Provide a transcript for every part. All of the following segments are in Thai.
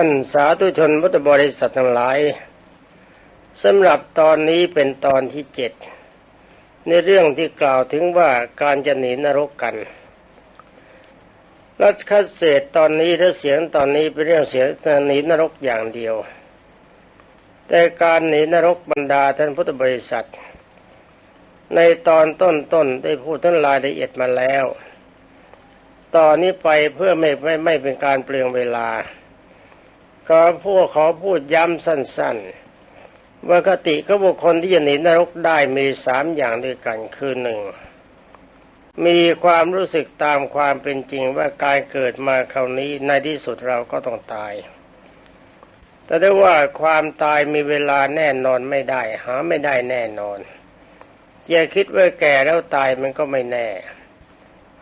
ท่านสาธุชนพุทธบริษัททั้งหลายสำหรับตอนนี้เป็นตอนที่เจ็ดในเรื่องที่กล่าวถึงว่าการจะหนีนรกกัน รัชคัดเศษตอนนี้ถ้าเสียงตอนนี้เป็นเรื่องเสียงหนีนรกอย่างเดียว แต่การหนีนรกบรรดาท่านพุทธบริษัท ในตอนต้นๆได้พูดทั้งรายละเอียดมาแล้ว ตอนนี้ไปเพื่อไม่ไม่ไม่เป็นการเปลืองเวลา ก็พวกขอพูดย้ำสั้นๆว่าคติก็บุคคลที่จะหนีนรกได้มีสามอย่างด้วยกันคือหนึ่งมีความรู้สึกตามความเป็นจริงว่าการเกิดมาคราวนี้ในที่สุดเราก็ต้องตาย แต่ได้ว่าความตายมีเวลาแน่นอนไม่ได้ หาไม่ได้แน่นอน อย่าคิดว่าแก่แล้วตายมันก็ไม่แน่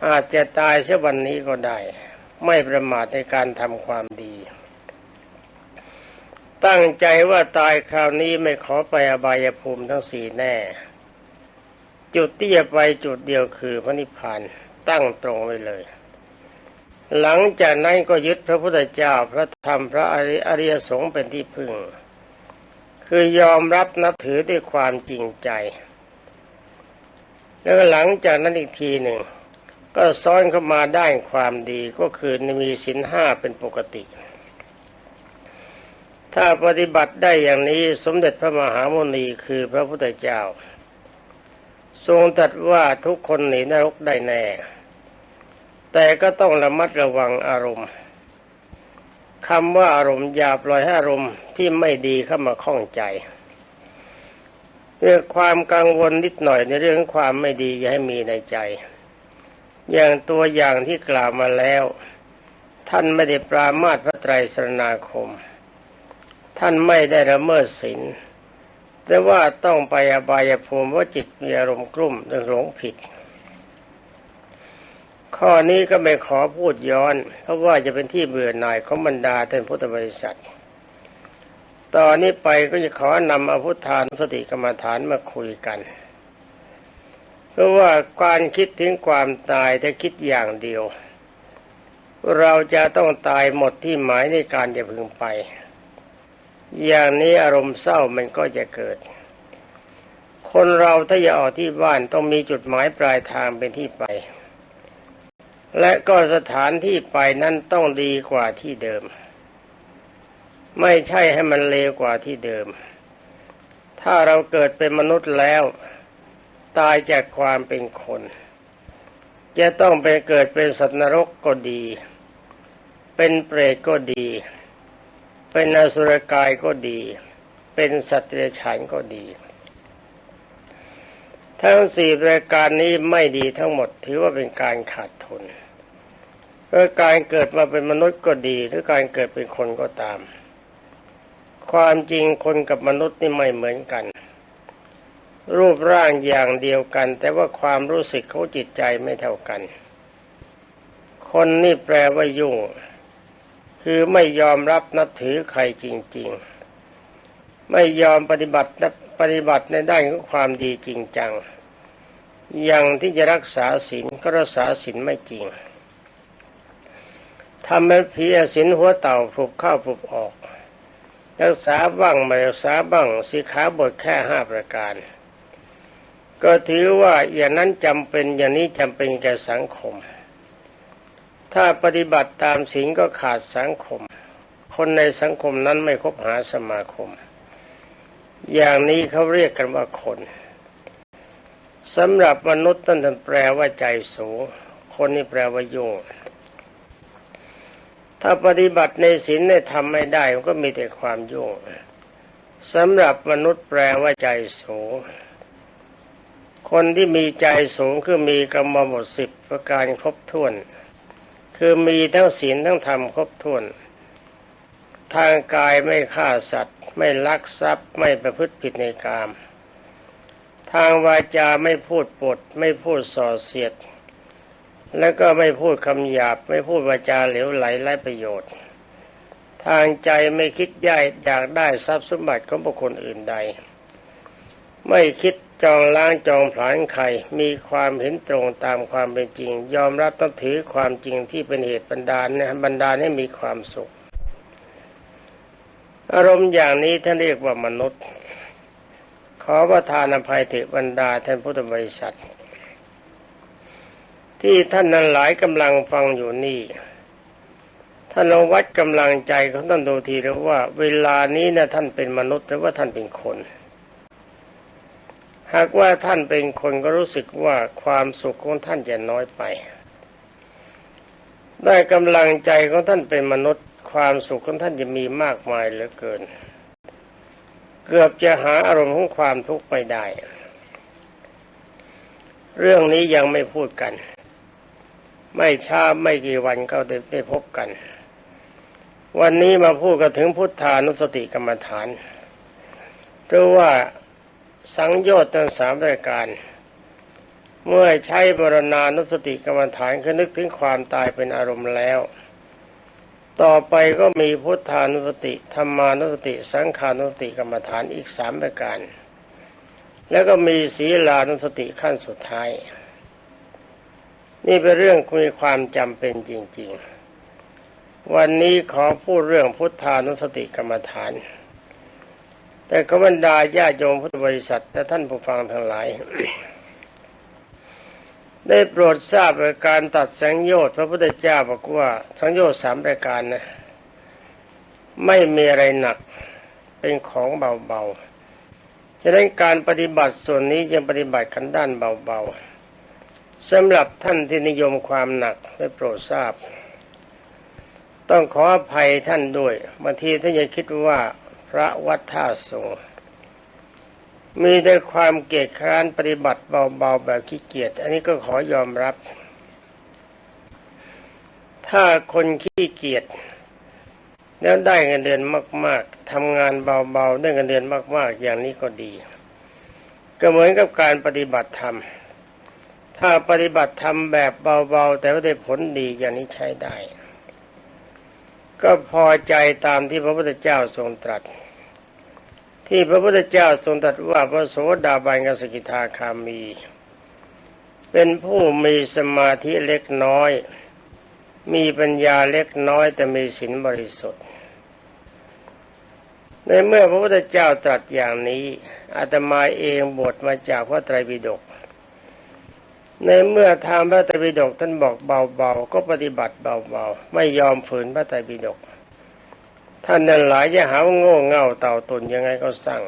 อาจจะตายเช่วันนี้ก็ได้ ไม่ประมาทในการทำความดี ตั้งใจว่าตายคราวนี้ไม่ขอไปอบายภูมิทั้งสี่แน่ จุดที่จะไปจุดเดียวคือพระนิพพานตั้งตรงไว้เลย หลังจากนั้นก็ยึดพระพุทธเจ้าพระธรรมพระอริยสงฆ์เป็นที่พึ่ง คือยอมรับนับถือด้วยความจริงใจ แล้วหลังจากนั้นอีกทีหนึ่ง ก็ซ้อนเข้ามาได้ความดีก็คือมีสินห้าเป็นปกติ ถ้าปฏิบัติได้อย่างนี้สมเด็จพระมหาโมนีคือพระพุทธเจ้า ทรงตรัสว่าทุกคนหนีนรกได้แน่ แต่ก็ต้องระมัดระวังอารมณ์คำว่าอารมณ์อย่าปล่อยให้อารมณ์ที่ไม่ดีเข้ามาข้องใจเรื่องความกังวลนิดหน่อยในเรื่องความไม่ดีอย่าให้มีในใจ อย่างตัวอย่างที่กล่าวมาแล้ว ท่านไม่ได้ปรามาสพระไตรสรณาคม ท่านไม่ได้ละเมิดศีลแต่ว่าต้องไปอบายภูมิว่าจิตมีอารมณ์กลุ่มเรื่องหลงผิด ข้อนี้ก็ไม่ขอพูดย้อน เพราะว่าจะเป็นที่เบื่อหน่ายของบรรดาท่านพุทธบริษัท ตอนนี้ไปก็จะขอนำอภุธานสติกรรมฐานมาคุยกัน เพราะว่าการคิดถึงความตายถ้าคิดอย่างเดียว เราจะต้องตายหมดที่หมายในการจะพึงไป อย่างนี้อารมณ์เศร้ามันก็จะเกิด คนเราถ้าจะออกที่บ้านต้องมีจุดหมายปลายทางเป็นที่ไป และก็สถานที่ไปนั้นต้องดีกว่าที่เดิม ไม่ใช่ให้มันเลวกว่าที่เดิม ถ้าเราเกิดเป็นมนุษย์แล้ว ตายจากความเป็นคน จะต้องไปเกิดเป็นสัตว์นรกก็ดี เป็นเปรตก็ดี เป็นอสุรกายก็ดี เป็นสัตว์เดรัจฉานก็ดี ทั้งสี่รายการนี้ไม่ดีทั้งหมดถือว่าเป็นการขาดทุนเพื่อการเกิดมาเป็นมนุษย์ก็ดี หรือการเกิดเป็นคนก็ตาม ความจริงคนกับมนุษย์นี่ไม่เหมือนกัน รูปร่างอย่างเดียวกัน แต่ว่าความรู้สึกเขาจิตใจไม่เท่ากัน คนนี่แปลว่ายุ่ง คือไม่ยอมรับนับถือใครจริง ๆ ไม่ยอมปฏิบัติปฏิบัติในด้านของความดีจริงจัง อย่างที่จะรักษาศีลก็รักษาศีลไม่จริงทำให้ผีศีลหัวเต่าผูกเข้าผูกออก รักษาบ้างไม่รักษาบ้างสิขาบทแค่ห้าประการ ก็ถือว่าอย่างนั้นจำเป็นอย่างนี้จำเป็นแก่สังคม ถ้าปฏิบัติตามศีลก็ขาดสังคม คนในสังคมนั้นไม่คบหาสมาคม อย่างนี้เขาเรียกกันว่าคนสำหรับมนุษย์นั่นแปลว่าใจสูง คนนี่แปลว่ายุ่งถ้าปฏิบัติในศีลในทำไม่ได้มันก็มีแต่ความยุ่งสำหรับมนุษย์แปลว่าใจสูง คนที่มีใจสูงคือมีกรรมหมดสิบประการครบถ้วน คือมีทั้งศีลทั้งธรรมครบถ้วน ทางกายไม่ฆ่าสัตว์ ไม่ลักทรัพย์ไม่ประพฤติผิดในกาม ทางวาจาไม่พูดปด ไม่พูดส่อเสียด แล้วก็ไม่พูดคำหยาบ ไม่พูดวาจาเหลวไหลไร้ประโยชน์ ทางใจไม่คิดย่ายอยากได้ทรัพย์สมบัติของบุคคลอื่นใด ไม่คิด จองล้างจองผลาญใครมีความเห็นตรงตามความเป็นจริง ยอมรับต้องถือความจริงที่เป็นเหตุบันดาลนะบันดาลให้มีความสุข อารมณ์อย่างนี้ท่านเรียกว่ามนุษย์ ขอประทานอภัยเถิดบรรดาท่านพุทธบริษัท ที่ท่านนั้นหลายกำลังฟังอยู่นี่ท่านลองวัดกำลังใจของท่านดูทีแล้วว่า เวลานี้นะท่านเป็นมนุษย์หรือว่าท่านเป็นคน หากว่าท่านเป็นคนก็รู้สึกว่าความสุขของท่านจะน้อยไป ได้กำลังใจของท่านเป็นมนุษย์ ความสุขของท่านจะมีมากมายเหลือเกิน เกือบจะหาอารมณ์ของความทุกข์ไปได้ เรื่องนี้ยังไม่พูดกัน ไม่ช้าไม่กี่วันก็ได้ได้พบกัน วันนี้มาพูดกันถึงพุทธานุสติกรรมฐานเพราะว่า สังโยชน์ทั้งสามรายการ เมื่อใช้บรณานุสติกรรมฐานคือนึกถึงความตายเป็นอารมณ์แล้ว ต่อไปก็มีพุทธานุสติธรรมานุสติ สังขานุสติกรรมฐานอีกสามรายการ แล้วก็มีศีลานุสติขั้นสุดท้าย นี่เป็นเรื่องมีความจำเป็นจริง ๆ วันนี้ขอพูดเรื่องพุทธานุสติกรรมฐาน แต่ขบรรดาญาโยมพุทธบริษัทและท่านผู้ฟังทั้งหลาย ได้โปรดทราบาการตัดสังโยชน์พระพุทธเจ้าบอกว่าสังโยชน์สามรายการนะไม่มีอะไรหนักเป็นของเบาๆ ฉะนั้นการปฏิบัติส่วนนี้ยังปฏิบัติกันด้านเบาๆสำหรับท่านที่นิยมความหนักได้โปรดทราบ ต้องขออภัยท่านด้วยบางทีท่านจะคิดว่า พระวัดท่าสงมีแต่ความเกียจคร้านปฏิบัติเบาๆแบบขี้เกียจอันนี้ก็ขอยอมรับ ถ้าคนขี้เกียจแล้วได้เงินเดือนมาก ๆทำงานเบาๆได้เงินเดือนมากๆ อย่างนี้ก็ดี ก็เหมือนกับการปฏิบัติธรรม ถ้าปฏิบัติธรรมแบบเบาๆ แต่ว่าได้ผลดีอย่างนี้ใช้ได้ ก็พอใจตามที่พระพุทธเจ้าทรงตรัส ที่พระพุทธเจ้าทรงตรัสว่าพระโสดาบันกสกิทาคามี เป็นผู้มีสมาธิเล็กน้อย มีปัญญาเล็กน้อยแต่มีศีลบริสุทธิ์ ในเมื่อพระพุทธเจ้าตรัสอย่างนี้อาตมาเองบทมาจากพระไตรปิฎก ในเมื่อทางพระไตรปิฎกท่านบอกเบาๆ ก็ปฏิบัติเบาๆ ไม่ยอมฝืนพระไตรปิฎกท่านนั้นหลายจะหาว่าโง่เง่าเต่าตนยังไงก็สั่ง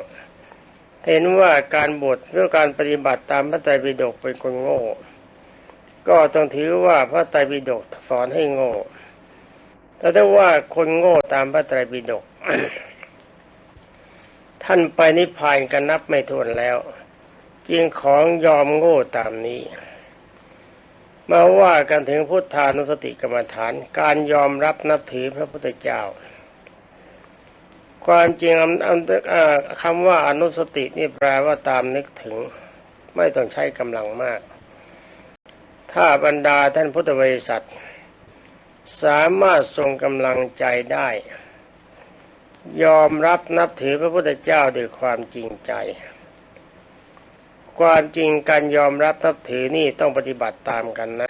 เห็นว่าการบวชเพื่อการปฏิบัติตามพระไตรปิฎกเป็นคนโง่ ก็ต้องถือว่าพระไตรปิฎกสอนให้โง่ แต่ถ้าว่าคนโง่ตามพระไตรปิฎกท่านไปนิพพานกันนับไม่ถ้วนแล้ว จึงของยอมโง่ตามนี้ มาว่ากันถึงพุทธานุสติกรรมฐาน การยอมรับนับถือพระพุทธเจ้า ความจริงคำว่าอนุสตินี่แปลว่าตามนึกถึง ไม่ต้องใช้กำลังมาก ถ้าบรรดาท่านพุทธบริษัท สามารถทรงกำลังใจได้ ยอมรับนับถือพระพุทธเจ้าด้วยความจริงใจ ความจริงการยอมรับนับถือนี่ต้องปฏิบัติตามกันนะ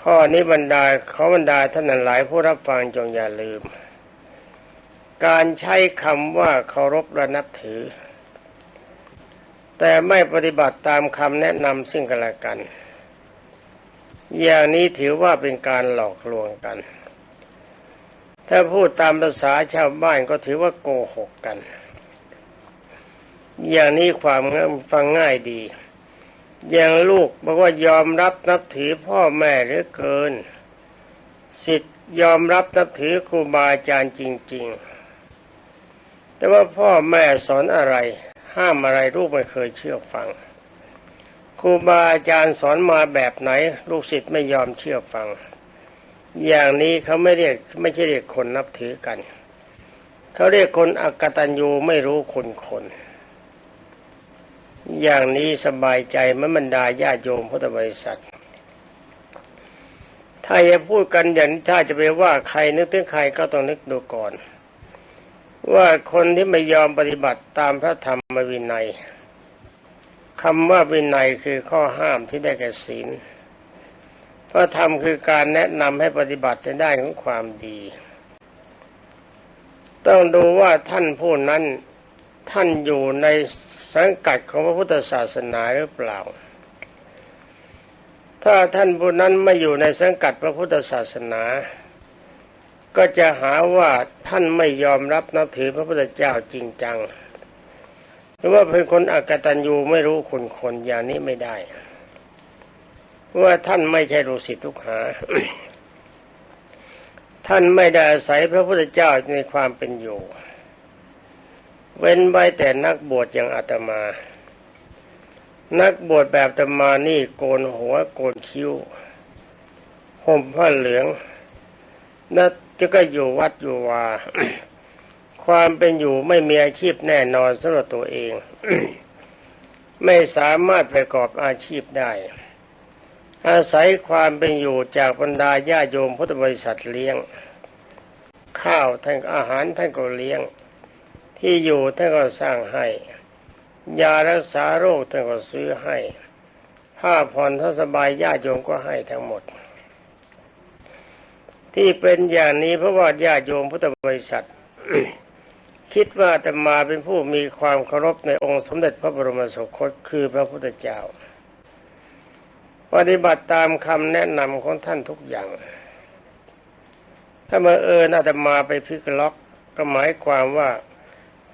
ข้อนี้บรรดาเขาบรรดาท่านหลายผู้รับฟังจงอย่าลืม การใช้คำว่าเคารพและนับถือ แต่ไม่ปฏิบัติตามคำแนะนำซึ่งกันและกัน อย่างนี้ถือว่าเป็นการหลอกลวงกัน ถ้าพูดตามภาษาชาวบ้านก็ถือว่าโกหกกัน อย่างนี้ความฟังง่ายดี อย่างลูกบอกว่ายอมรับนับถือพ่อแม่หรือเกินสิทธิ์ยอมรับนับถือครูบาอาจารย์จริง ๆ แต่ว่าพ่อแม่สอนอะไร ห้ามอะไรลูกไม่เคยเชื่อฟังครูบาอาจารย์สอนมาแบบไหน ลูกศิษย์ไม่ยอมเชื่อฟัง อย่างนี้เขาไม่เรียกไม่ใช่เรียกคนนับถือกัน เขาเรียกคนอักตันยูไม่รู้คนคน อย่างนี้สบายใจมบรรดาญาโยมพุทธบริษัท ถ้าจะพูดกันอย่างถ้าจะไปว่าใครนึกถึงใครก็ต้องนึกดูก่อน ว่าคนที่ไม่ยอมปฏิบัติตามพระธรรมวินัยคำว่าวินัยคือข้อห้ามที่ได้แก่ศีลพระธรรมคือการแนะนำให้ปฏิบัติในด้านของความดี ต้องดูว่าท่านผู้นั้น ท่านอยู่ในสังกัดของพระพุทธศาสนาหรือเปล่า ถ้าท่านผู้นั้นไม่อยู่ในสังกัดพระพุทธศาสนา ก็จะหาว่าท่านไม่ยอมรับนับถือพระพุทธเจ้าจริงจัง หรือว่าเป็นคนอักตันยูไม่รู้คุณคนอย่างนี้ไม่ได้ว่าท่านไม่ใช่ลูกศิษย์ทุกหา ท่านไม่ได้อาศัยพระพุทธเจ้าในความเป็น เว้นไว้แต่นักบวชอย่างอาตมา นักบวชแบบอาตมานี่โกนหัวโกนคิ้วห่มผ้าเหลืองนักจะก็อยู่วัดอยู่วาความเป็นอยู่ไม่มีอาชีพแน่นอนสำหรับตัวเอง ไม่สามารถประกอบอาชีพได้ อาศัยความเป็นอยู่จากบรรดาญาโยมพุทธบริษัทเลี้ยง ข้าวท่านอาหารท่านก็เลี้ยง ที่อยู่ท่านก็สร้างให้ ยารักษาโรคท่านก็ซื้อให้ผ้าผ่อนถ้าสบายญาติโยมก็ให้ทั้งหมด ที่เป็นอย่างนี้เพราะว่าญาติโยมพุทธบริษัท คิดว่าจะมาเป็นผู้มีความเคารพในองค์สมเด็จพระบรมสุคตคือพระพุทธเจ้า ปฏิบัติตามคำแนะนำของท่านทุกอย่าง ถ้ามาเอิญอาตมาไปพิกล็อกก็หมายความว่า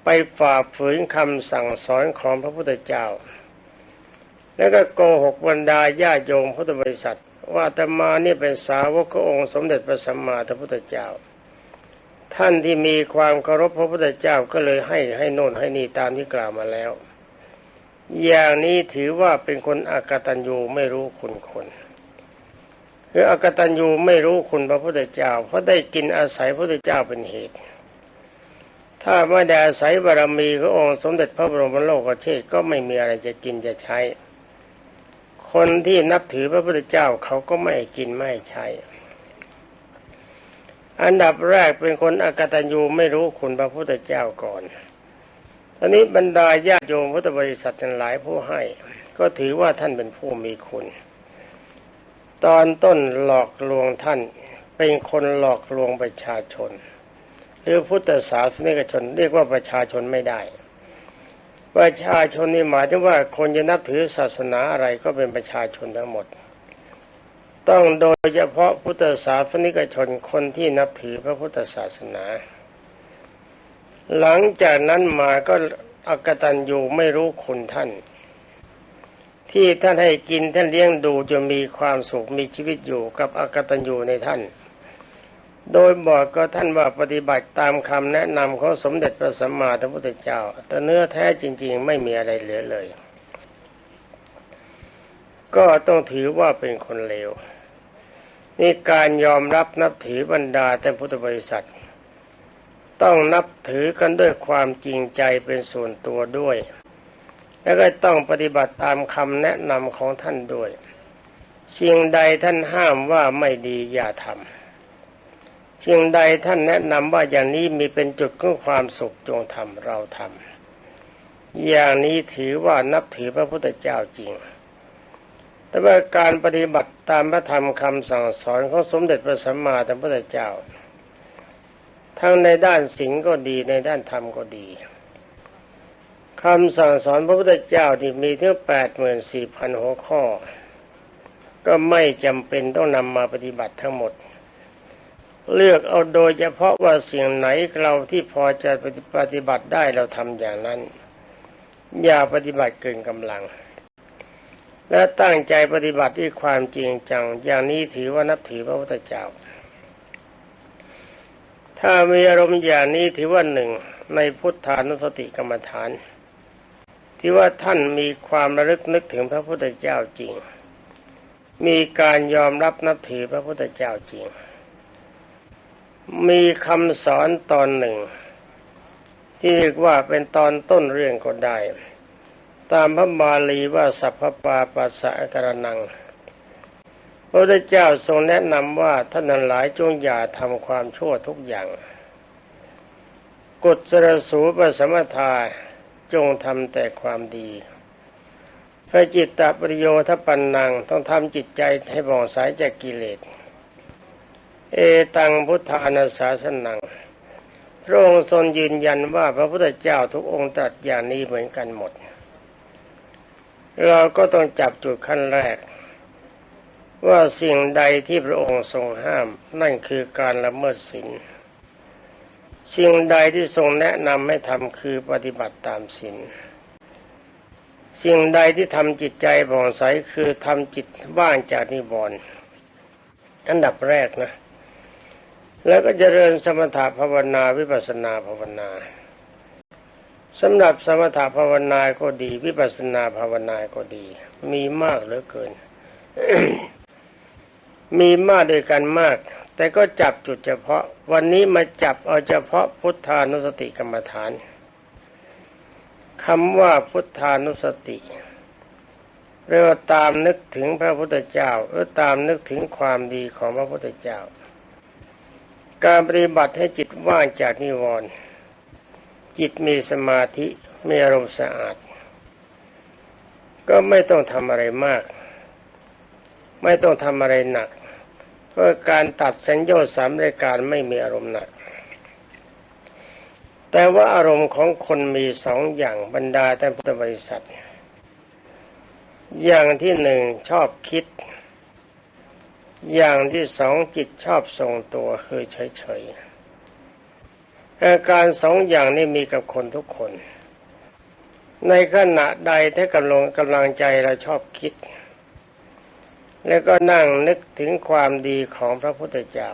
ไปฝ่าฝืนคำสั่งสอนของพระพุทธเจ้า แล้วก็โกหกบรรดาญาโยมพุทธบริษัท ว่าธรรมานี่เป็นสาวกของค์สมเด็จพระสัมมาสัมพุทธเจ้า ท่านที่มีความเคารพพระพุทธเจ้าก็เลยให้ให้โน่นให้นี่ตามที่กล่าวมาแล้ว อย่างนี้ถือว่าเป็นคนอากตัญญูไม่รู้คุณคนคืออากตัญญูไม่รู้คุณพระพุทธเจ้า เพราะได้กินอาศัยพระพุทธเจ้าเป็นเหตุ ถ้าไม่ได้อาศัยบารมีขององค์สมเด็จพระบรมโลกเชษก็ไม่มีอะไรจะกินจะใช้ คนที่นับถือพระพุทธเจ้าเขาก็ไม่กินไม่ใช้ อันดับแรกเป็นคนอกตัญญูไม่รู้คุณพระพุทธเจ้าก่อนตอนนี้บรรดาญาโยมพุทธบริษัททั้งหลายผู้ให้ ก็ถือว่าท่านเป็นผู้มีคุณ ตอนต้นหลอกลวงท่านเป็นคนหลอกลวงประชาชน รือพุทธศาสนิกชนเรียกว่าประชาชนไม่ได้ประชาชนนี่หมายถึงว่าคนจะนับถือศาสนาอะไรก็เป็นประชาชนทั้งหมด ต้องโดยเฉพาะพุทธศาสนิกชนคนที่นับถือพระพุทธศาสนา หลังจากนั้นมาก็อกตันอยู่ไม่รู้คุณท่าน ที่ท่านให้กินท่านเลี้ยงดูจะมีความสุขมีชีวิตอยู่กับอกตันอยู่ในท่าน โดยบอกก็ท่านว่าปฏิบัติตามคำแนะนำของสมเด็จพระสัมมาสัมพุทธเจ้า แต่เนื้อแท้จริง ๆ ไม่มีอะไรเหลือเลย ก็ต้องถือว่าเป็นคนเลวนี่การยอมรับนับถือบรรดาแต่พุทธบริษัท ต้องนับถือกันด้วยความจริงใจเป็นส่วนตัวด้วย แล้วก็ต้องปฏิบัติตามคำแนะนำของท่านด้วย สิ่งใดท่านห้ามว่าไม่ดีอย่าทำ สิ่งใดท่านแนะนำว่าอย่างนี้มีเป็นจุดของความสุขจงทำเราทำอย่างนี้ถือว่านับถือพระพุทธเจ้าจริง แต่ว่าการปฏิบัติตามพระธรรมคำสั่งสอนของสมเด็จพระสัมมาสัมพุทธเจ้า ทั้งในด้านสิ่งก็ดีในด้านธรรมก็ดีคำสั่งสอนพระพุทธเจ้าที่มีถึงแปดหมื่นสี่พันหัวข้อ ก็ไม่จำเป็นต้องนำมาปฏิบัติทั้งหมด เลือกเอาโดยเฉพาะว่าสิ่งไหนเราที่พอจะปฏิบัติได้เราทำอย่างนั้น อย่าปฏิบัติเกินกำลัง และตั้งใจปฏิบัติด้วยความจริงจัง อย่างนี้ถือว่านับถือพระพุทธเจ้า ถ้ามีอารมณ์อย่างนี้ถือว่าหนึ่งในพุทธานุสติกรรมฐาน ที่ว่าท่านมีความระลึกนึกถึงพระพุทธเจ้าจริง มีการยอมรับนับถือพระพุทธเจ้าจริง มีคำสอนตอนหนึ่ง ที่เรียกว่าเป็นตอนต้นเรื่องก็ได้ ตามพระบาลีว่าสัพพปาปัสสะกรนัง พระพุทธเจ้าทรงแนะนำว่าท่านนั้นหลายจงอย่าทำความชั่วทุกอย่าง กฎสรสูปสมทาจงทำแต่ความดีพระจิตตปริโยทปันนังต้องทำจิตใจให้บ่องสายจากกิเลส เอตังพุทธานาสาสนัง พระองค์ทรงยืนยันว่าพระพุทธเจ้าทุกองค์ตรัสอย่างนี้เหมือนกันหมด เราก็ต้องจับจุดขั้นแรก ว่าสิ่งใดที่พระองค์ทรงห้าม นั่นคือการละเมิดศีลสิ่งใดที่ทรงแนะนำให้ทำคือปฏิบัติตามศีลสิ่งใดที่ทำจิตใจผ่องใสคือทำจิตว่างจากนิวรณ์อันดับแรกนะ แล้วก็เจริญสมถะภาวนาวิปัสนาภาวนาสำหรับสมถะภาวนาก็ดี วิปัสสนาภาวนาก็ดี มีมากเหลือเกิน มีมากด้วยกันมาก แต่ก็จับจุดเฉพาะ วันนี้มาจับเอาเฉพาะพุทธานุสติกรรมฐานคำว่าพุทธานุสติเรียกว่าตามนึกถึงพระพุทธเจ้าหรือตามนึกถึงความดีของพระพุทธเจ้า การปฏิบัติให้จิตว่างจากนิวรณ์จิตมีสมาธิมีอารมณ์สะอาด ก็ไม่ต้องทำอะไรมาก ไม่ต้องทำอะไรหนัก เพราะการตัดสัญญาสามรายการไม่มีอารมณ์หนัก แต่ว่าอารมณ์ของคนมีสองอย่างบรรดาท่พุทธบริษัท อย่างที่หนึ่งชอบคิด อย่างที่สองจิตชอบทรงตัวคือเฉยๆอาการสองอย่างนี้มีกับคนทุกคน ในขณะใดถ้ากำลังกำลังใจเราชอบคิด แล้วก็นั่งนึกถึงความดีของพระพุทธเจ้า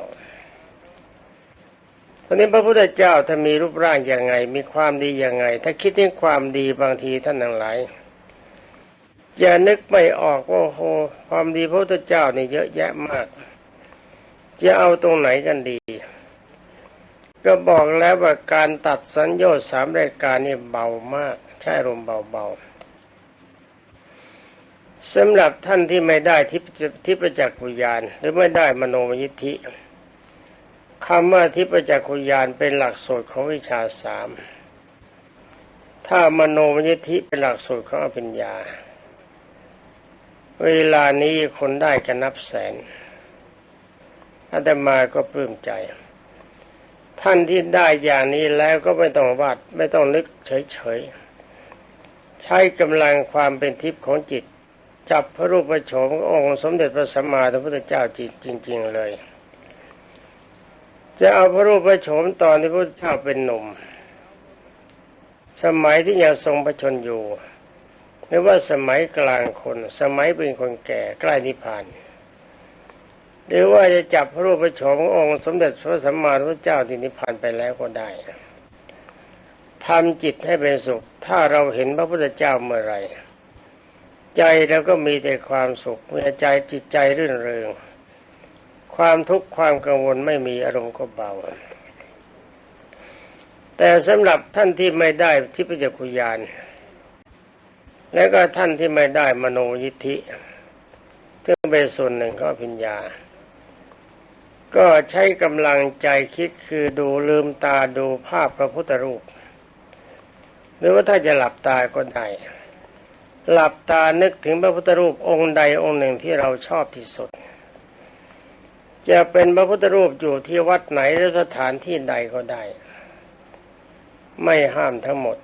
ตอนนี้พระพุทธเจ้าถ้ามีรูปร่างอย่างไง มีความดีอย่างไง ถ้าคิดถึงความดีบางทีท่านทั้งหลาย อย่านึกไม่ออกว่าโหความดีพระพุทธเจ้านี่เยอะแยะมาก จะเอาตรงไหนกันดี ก็บอกแล้วว่าการตัดสัญญาสามรายการนี่เบามาก ใช่ลมเบาๆสำหรับท่านที่ไม่ได้ทิพทิพจักขุยาน หรือไม่ได้มโนมยิทธิคำว่าทิพจักขุยานเป็นหลักสูตรของวิชาสามถ้ามโนมยิทธิเป็นหลักสูตรของอภิญญา เวลานี้คนได้กันนับแสนอาตมาก็ปลื้มใจ ท่านที่ได้อย่างนี้แล้วก็ไม่ต้องวาดไม่ต้องนึกเฉยๆ ใช้กำลังความเป็นทิพย์ของจิต จับพระรูปโฉมององค์สมเด็จพระสัมมาสัมพุทธเจ้าจิจริง ๆ เลย จะเอาพระรูปพระโฉมตอนที่พระเจ้าเป็นหนุ่ม สมัยที่ยังทรงพระชนอยู่ รือว่าสมัยกลางคน สมัยเป็นคนแก่ใกล้นิพพาน หรือว่าจะจับพระรูปพระโฉมององค์สมเด็จพระสัมมาสัมพุทธเจ้าที่นิพพานไปแล้วก็ได้ทำจิตให้เป็นสุข ถ้าเราเห็นพระพุทธเจ้าเมื่อไรใจเราก็มีแต่ความสุขมีใจจิตใจรื่นเริง ความทุกข์ความกังวลไม่มีอารมณ์ก็เบา แต่สำหรับท่านที่ไม่ได้ทิพยคุยาน และก็ท่านที่ไม่ได้มโนยิทธิซึ่งเป็นส่วนหนึ่งของปัญญา ก็ใช้กำลังใจคิดคือดูลืมตาดูภาพพระพุทธรูป หรือว่าถ้าจะหลับตาก็ได้หลับตานึกถึงพระพุทธรูปองค์ใดองค์หนึ่งที่เราชอบที่สุด จะเป็นพระพุทธรูปอยู่ที่วัดไหนหรือสถานที่ใดก็ได้ ไม่ห้ามทั้งหมด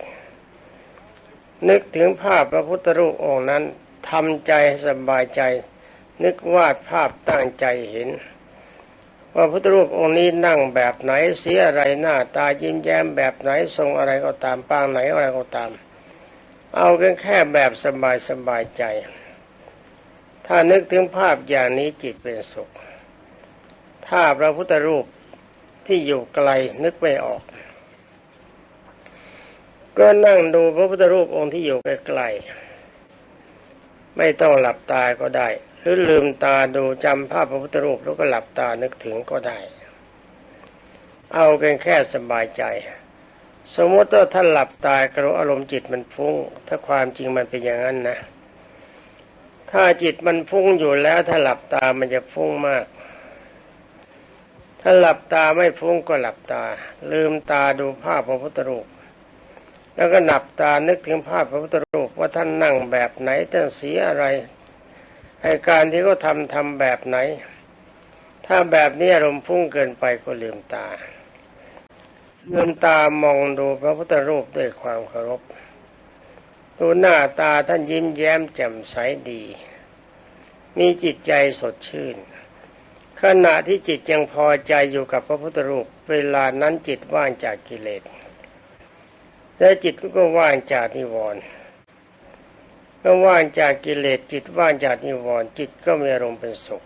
นึกถึงภาพพระพุทธรูปองค์นั้นทำใจสบายใจ นึกวาดภาพตั้งใจเห็นว่าพุทธรูปองค์นี้นั่งแบบไหนเสียอะไรหน้าตายิ้มแย้มแบบไหนทรงอะไรก็ตามปางไหนอะไรก็ตาม เอากันแค่แบบสบายสบายใจ ถ้านึกถึงภาพอย่างนี้จิตเป็นสุข ถ้าพระพุทธรูปที่อยู่ไกลนึกไม่ออก ก็นั่งดูพระพุทธรูปองค์ที่อยู่ใกล้ๆไม่ต้องหลับตาก็ได้ หรือลืมตาดูจำภาพพระพุทธรูปแล้วก็หลับตานึกถึงก็ได้ เอากันแค่สบายใจ สมมติว่าท่านหลับตายกระอารมณ์จิตมันฟุ้ง ถ้าความจริงมันเป็นอย่างนั้นนะ ถ้าจิตมันฟุ้งอยู่แล้วถ้าหลับตามันจะฟุ้งมากถ้าหลับตาไม่ฟุ้งก็หลับตา ลืมตาดูภาพพระพุทธรูป แล้วก็หลับตานึกถึงภาพพระพุทธรูปว่าท่านนั่งแบบไหนท่านสีอะไรให้การที่เขาทำทำแบบไหน ถ้าแบบนี้อารมณ์ฟุ้งเกินไปก็ลืมตาลืมตามองดูพระพุทธรูปด้วยความเคารพดูหน้าตาท่านยิ้มแย้มแจ่มใสดี มีจิตใจสดชื่น ขณะที่จิตยังพอใจอยู่กับพระพุทธรูป เวลานั้นจิตว่างจากกิเลส และจิตก็ว่างจากนิวรณ์เมื่อว่างจากกิเลสจิตว่างจากนิวรณ์จิตก็มีอารมณ์เป็นสุข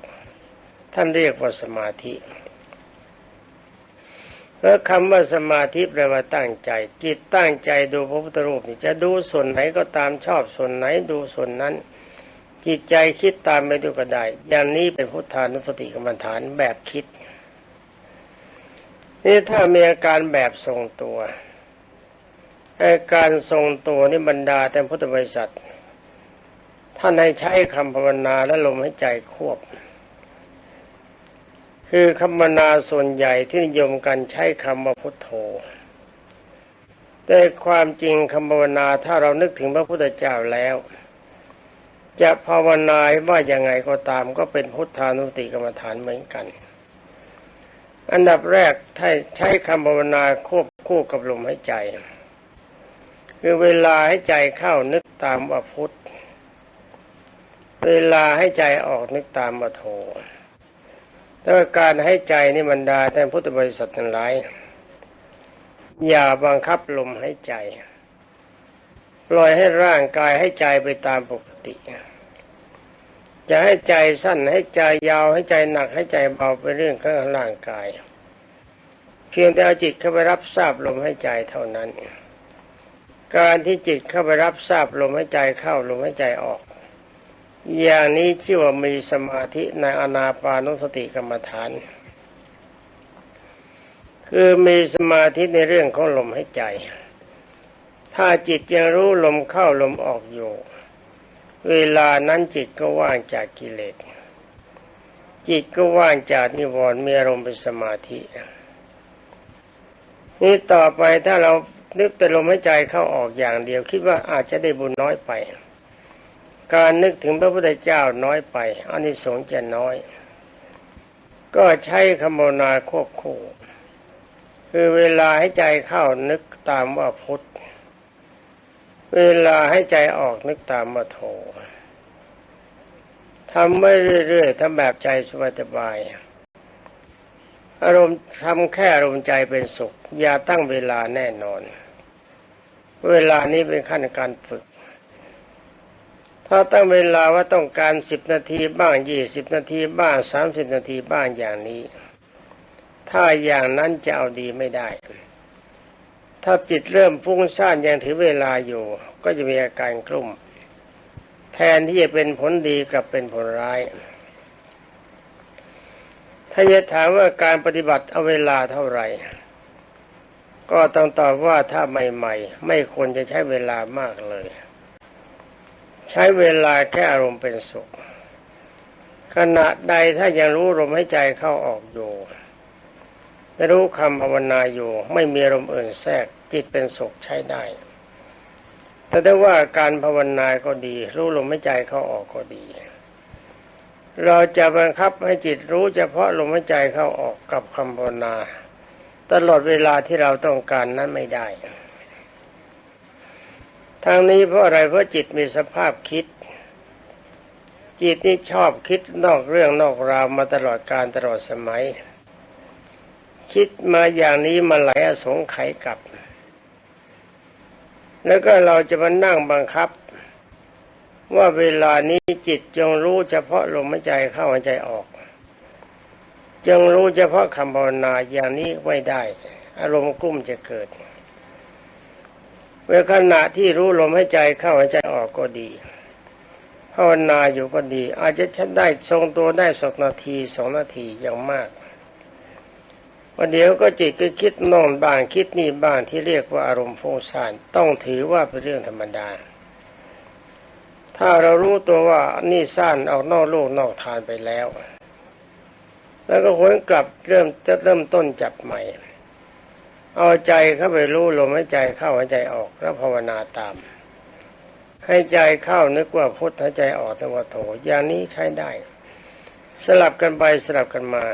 ท่านเรียกว่าสมาธิแล้วคำว่าสมาธิแปลว่าตั้งใจ จิตตั้งใจดูพระพุทธรูปนี่จะดูส่วนไหนก็ตามชอบส่วนไหนดูส่วนนั้น จิตใจคิดตามไปดูก็ได้อย่างนี้เป็นพุทธานุสติกรรมฐานแบบคิดนี่ถ้ามีอาการแบบทรงตัว การทรงตัวนี่บรรดาแต่พุทธบริษัท ท่านให้ใช้คำภาวนาและลมหายใจควบ คือคำภาวนาส่วนใหญ่ที่นิยมกันใช้คำว่าพุทโธแต่ความจริงคำภาวนาถ้าเรานึกถึงพระพุทธเจ้าแล้ว จะภาวนาว่ายังไงก็ตามก็เป็นพุทธานุติกรรมฐานเหมือนกัน อันดับแรกถ้าใช้คำภาวนาควบคู่กับลมหายใจ คือเวลาให้ใจเข้านึกตามว่าพุทธ เวลาให้ใจออกนึกตามว่าโธแต่ว่าการให้ใจนี่บรรดาแต่พุทธบริษัททั้งหลายอย่าบังคับลมให้ใจ ปล่อยให้ร่างกายให้ใจไปตามปกติ จะให้ใจสั้นให้ใจยาวให้ใจหนักให้ใจเบาไปเรื่องของร่างกาย เพียงแต่เอาจิตเข้าไปรับทราบลมให้ใจเท่านั้น การที่จิตเข้าไปรับทราบลมให้ใจเข้าลมให้ใจออก อย่างนี้ชื่อว่ามีสมาธิในอนาปานุสติกรรมฐาน คือมีสมาธิในเรื่องของลมหายใจ ถ้าจิตยังรู้ลมเข้าลมออกอยู่ เวลานั้นจิตก็ว่างจากกิเลสจิตก็ว่างจากนิวรณ์มีอารมณ์เป็นสมาธินี่ต่อไปถ้าเรา นึกแต่ลมหายใจเข้าออกอย่างเดียว คิดว่าอาจจะได้บุญน้อยไป การนึกถึงพระพุทธเจ้าน้อยไปอานิสงส์จะน้อย ก็ใช้คำโมนาควบคู่คือเวลาให้ใจเข้านึกตามว่าพุทธเวลาให้ใจออกนึกตามว่าโททำไม่เรื่อยๆทำแบบใจสบายๆอารมณ์ทำแค่อารมณ์ใจเป็นสุข อย่าตั้งเวลาแน่นอน เวลานี้เป็นขั้นการฝึก ถ้าตั้งเวลาว่าต้องการสิบนาทีบ้างยี่สิบนาทีบ้างสามสิบนาทีบ้างอย่างนี้ ถ้าอย่างนั้นจะเอาดีไม่ได้ ถ้าจิตเริ่มฟุ้งซ่านยังถือเวลาอยู่ ก็จะมีอาการกลุ่ม แทนที่จะเป็นผลดีกับเป็นผลร้าย ถ้าจะถามว่าการปฏิบัติเอาเวลาเท่าไหร่ ก็ต้องตอบว่าถ้าใหม่ ๆ ไม่ควรจะใช้เวลามากเลย ใช้เวลาแค่อารมณ์เป็นสุข ขณะใดถ้ายังรู้ลมหายใจเข้าออกอยู่ไม่รู้คำภาวนาอยู่ ไม่มีอารมณ์อื่นแทรกจิตเป็นสุขใช้ได้ แต่ถ้ว่าการภาวนาก็ดี รู้ลมหายใจเข้าออกก็ดี เราจะบังคับให้จิตรู้เฉพาะลมหายใจเข้าออกกับคำภาวนา ตลอดเวลาที่เราต้องการนั้นไม่ได้ ทางนี้เพราะอะไรเพราะจิตมีสภาพคิด จิตนี่ชอบคิดนอกเรื่องนอกราวมาตลอดการตลอดสมัย คิดมาอย่างนี้มาหลายอสงไขยกับ แล้วก็เราจะมานั่งบังคับ ว่าเวลานี้จิตจงรู้เฉพาะลมหายใจเข้าหายใจออก จงรู้เฉพาะคำภาวนาอย่างนี้ไม่ได้ อารมณ์กลุ้มจะเกิดเวขณะที่รู้ลมหายใจเข้าหายใจออกก็ดีภาวนาอยู่ก็ดี อาจจะชัดได้ทรงตัวได้สักนาทีสองนาทีอย่างมากวันเดียวก็จิตก็คิดนอนบ้างคิดนี่บ้างที่เรียกว่าอารมณ์ฟุ้งซ่านต้องถือว่าเป็นเรื่องธรรมดา ถ้าเรารู้ตัวว่านี่สั้นออกนอกโลกนอกทานไปแล้ว แล้วก็หวนกลับเริ่มจะเริ่มต้นจับใหม่ เอาใจเข้าไปรู้ลมหายใจเข้าหายใจออกแล้วภาวนาตาม ให้ใจเข้านึกว่าพุทธหายใจออกนึกว่าโถอย่างนี้ใช้ได้ สลับกันไปสลับกันมา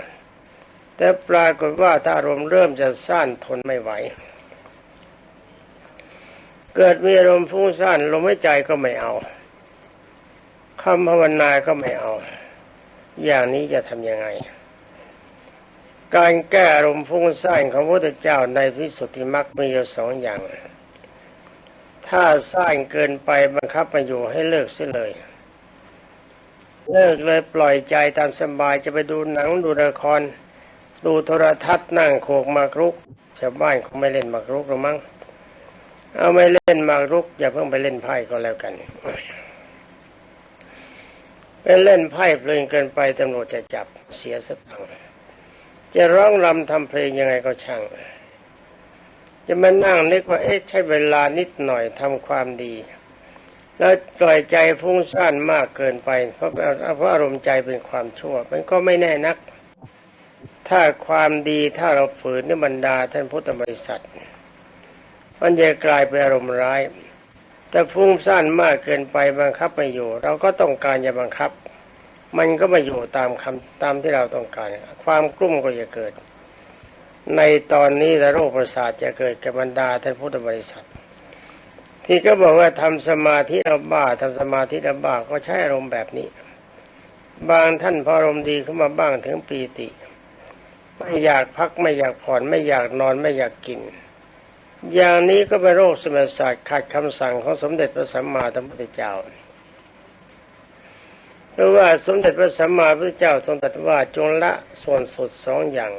แต่ปรากฏว่าถ้ารมเริ่มจะซ่านทนไม่ไหว เกิดมีอารมณ์ฟุ้งซ่านลมหายใจก็ไม่เอาคำภาวนาก็ไม่เอา อย่างนี้จะทำยังไง การแก้อารมณ์ฟุ้งซ่านของพระพุทธเจ้าในพิสุทธิมรรคมีอยู่สองอย่าง ถ้าซ่านเกินไปบังคับมาอยู่ให้เลิกเสียเลย เลิกเลยปล่อยใจตามสบายจะไปดูหนังดูละคร ดูโทรทัศน์นั่งโขกมากรุกชาวบ้านคงไม่เล่นมากรุกหรือมั้งเอาไม่เล่นมากรุก อย่าเพิ่งไปเล่นไพ่ก็แล้วกันเป็นเล่นไพ่เพลินเกินไปตำรวจจะจับเสียสตังค์ จะร้องรำทำเพลงยังไงก็ช่าง จะมานั่งนึกว่าเอ๊ะใช้เวลานิดหน่อยทำความดี แล้วปล่อยใจฟุ้งซ่านมากเกินไป เพราะเพราะอารมณ์ใจเป็นความชั่ว มันก็ไม่แน่นัก ถ้าความดีถ้าเราฝืนในบรรดาท่านพุทธบริษัท มันจะกลายเป็นอารมณ์ร้ายแต่ฟุ้งซ่านมากเกินไปบังคับไม่อยู่ เราก็ต้องการจะบังคับ มันก็ไม่อยู่ตามคำตามที่เราต้องการ ความกลุ้มก็จะเกิด ในตอนนี้และโรคประสาทจะเกิดกับบรรดาท่านพุทธบริษัท ที่ก็บอกว่าทำสมาธิราบ้าทำสมาธิราบ้าก็ใช้อารมณ์แบบนี้ บางท่านพออารมณ์ดีขึ้นมาบ้างถึงปีติ ไม่อยากพักไม่อยากผ่อนไม่อยากนอนไม่อยากกิน อย่างนี้ก็เป็นโรคสมองศาสตร์ขัดคำสั่งของสมเด็จพระสัมมาสัมพุทธเจ้า ราะว่าสมเด็จพระสัมมาสัมพุทธเจ้าทรงตรัสว่าจงละส่วนสุดสองอย่าง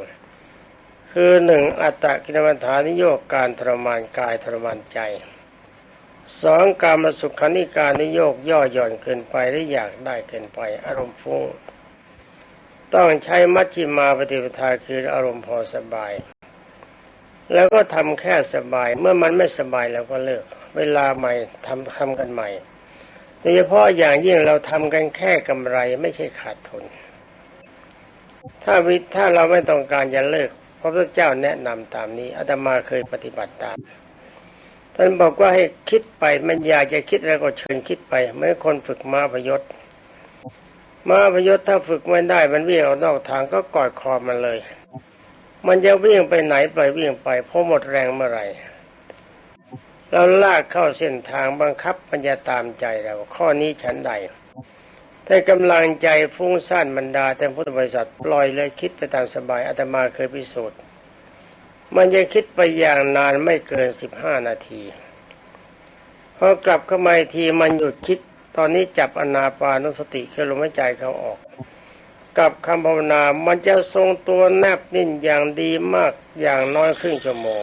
คือหนึ่งอัตตกินวัฏฐานิโยกการทรมานกายทรมานใจสองการมาสุขานิการนิโยกย่อหย่อนเกินไปหรืออยากได้เกินไป อารมณ์ฟุ้งต้องใช้มัชฌิมาปฏิปทาคืออารมณ์พอสบาย แล้วก็ทำแค่สบายเมื่อมันไม่สบายเราก็เลิก เวลาใหม่ทำทำกันใหม่ โดยเฉพาะอย่างยิ่งเราทำกันแค่กำไรไม่ใช่ขาดทุน ถ้าวิถ้าเราไม่ต้องการจะเลิกพระพุทธเจ้าแนะนำตามนี้อาตมาเคยปฏิบัติตามท่านบอกว่าให้คิดไปมันอยากจะคิดอะไรก็เชิญคิดไปเมื่อคนฝึกมาพยศมาพยศถ้าฝึกไม่ได้ มันวิ่งออกนอกทางก็กอดคอมันเลย มันจะวิ่งไปไหนปล่อยวิ่งไปเพราะหมดแรงเมื่อไหร่ เราลากเข้าเส้นทางบังคับมันจะตามใจเรา ข้อนี้ฉันใดถ้ากำลังใจฟุ้งซ่านบรรดาแต่พุทธบริษัทปล่อยเลยคิดไปตามสบายอาตมาเคยพิสูจน์ มันจะคิดไปอย่างนานไม่เกินสิบห้านาทีพอกลับเข้ามาทีมันหยุดคิด ตอนนี้จับอนาปานุสติคือลมหายใจเขาออก กับคำภาวนา มันจะทรงตัวแนบนิ่งอย่างดีมากอย่างน้อยครึ่งชั่วโมง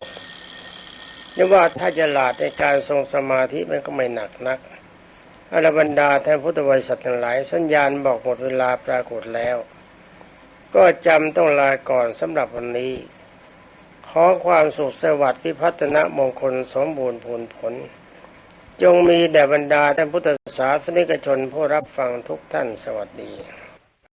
นี่ว่าถ้าจะหลาดในการทรงสมาธิมันก็ไม่หนักนักอรบรรดาแทนพุทธบริษัททั้งหลาย สัญญาณบอกหมดเวลาปรากฏแล้ว ก็จำต้องลาก่อนสำหรับวันนี้ ขอความสุขสวัสดิ์พิพัฒนมงคลสมบูรณ์ผลผล จงมีแด่บรรดาท่านพุทธศาสนิกชนผู้รับฟังทุกท่านสวัสดี